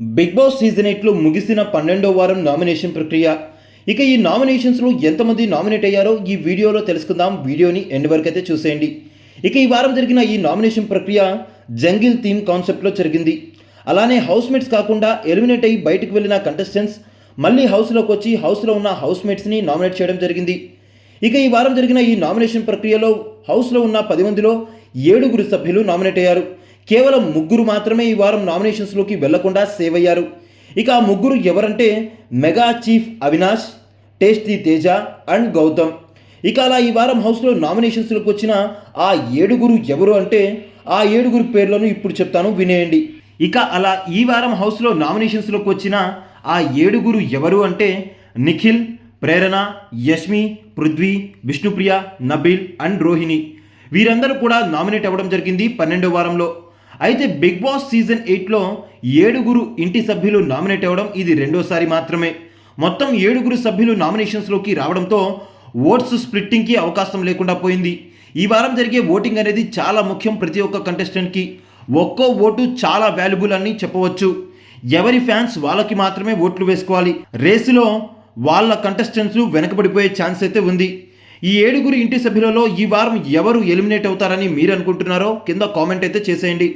Big boss season ఎయిట్లో ముగిసిన పన్నెండో వారం నామినేషన్ ప్రక్రియ. ఇక ఈ నామినేషన్స్లో ఎంతమంది నామినేట్ అయ్యారో ఈ వీడియోలో తెలుసుకుందాం. వీడియోని ఎండ్ వరకు అయితే చూసేయండి. ఇక ఈ వారం జరిగిన ఈ నామినేషన్ ప్రక్రియ జంగిల్ థీమ్ కాన్సెప్ట్లో జరిగింది. అలానే హౌస్మేట్స్ కాకుండా ఎలిమినేట్ అయ్యి బయటకు వెళ్ళిన కంటెస్టెంట్స్ మళ్ళీ హౌస్లోకి వచ్చి హౌస్లో ఉన్న హౌస్మేట్స్ని నామినేట్ చేయడం జరిగింది. ఇక ఈ వారం జరిగిన ఈ నామినేషన్ ప్రక్రియలో హౌస్లో ఉన్న పది మందిలో ఏడుగురు సభ్యులు నామినేట్ అయ్యారు. కేవలం ముగ్గురు మాత్రమే ఈ వారం నామినేషన్స్లోకి వెళ్ళకుండా సేవ్ అయ్యారు ఇక ఆ ముగ్గురు ఎవరంటే mega chief Avinash tasty Teja and Gautham. ఇక అలా ఈ వారం హౌస్లో నామినేషన్స్లోకి వచ్చిన ఆ ఏడుగురు ఎవరు అంటే ఆ ఏడుగురు పేర్లను ఇప్పుడు చెప్తాను వినేయండి. ఇక అలా ఈ వారం హౌస్లో నామినేషన్స్లోకి వచ్చిన ఆ ఏడుగురు ఎవరు అంటే నిఖిల్ ప్రేరణ యష్మి పృథ్వీ విష్ణుప్రియ నబీల్ అండ్ రోహిణి. వీరందరూ కూడా నామినేట్ అవ్వడం జరిగింది పన్నెండో వారంలో. అయితే బిగ్ బాస్ సీజన్ ఎయిట్లో ఏడుగురు ఇంటి సభ్యులు నామినేట్ అవ్వడం ఇది రెండోసారి మాత్రమే. మొత్తం ఏడుగురు సభ్యులు నామినేషన్స్లోకి రావడంతో ఓట్స్ స్ప్లిట్టింగ్కి అవకాశం లేకుండా పోయింది. ఈ వారం జరిగే ఓటింగ్ అనేది చాలా ముఖ్యం ప్రతి ఒక్క కంటెస్టెంట్కి. ఒక్కో ఓటు చాలా వాల్యుబుల్ అని చెప్పవచ్చు. ఎవరి ఫ్యాన్స్ వాళ్ళకి మాత్రమే ఓట్లు వేసుకోవాలి. రేసులో వాళ్ళ కంటెస్టెంట్స్ వెనకబడిపోయే ఛాన్స్ అయితే ఉంది. ఈ ఏడుగురు ఇంటి సభ్యులలో ఈ వారం ఎవరు ఎలిమినేట్ అవుతారని మీరు అనుకుంటున్నారో కింద కామెంట్ అయితే చేసేయండి.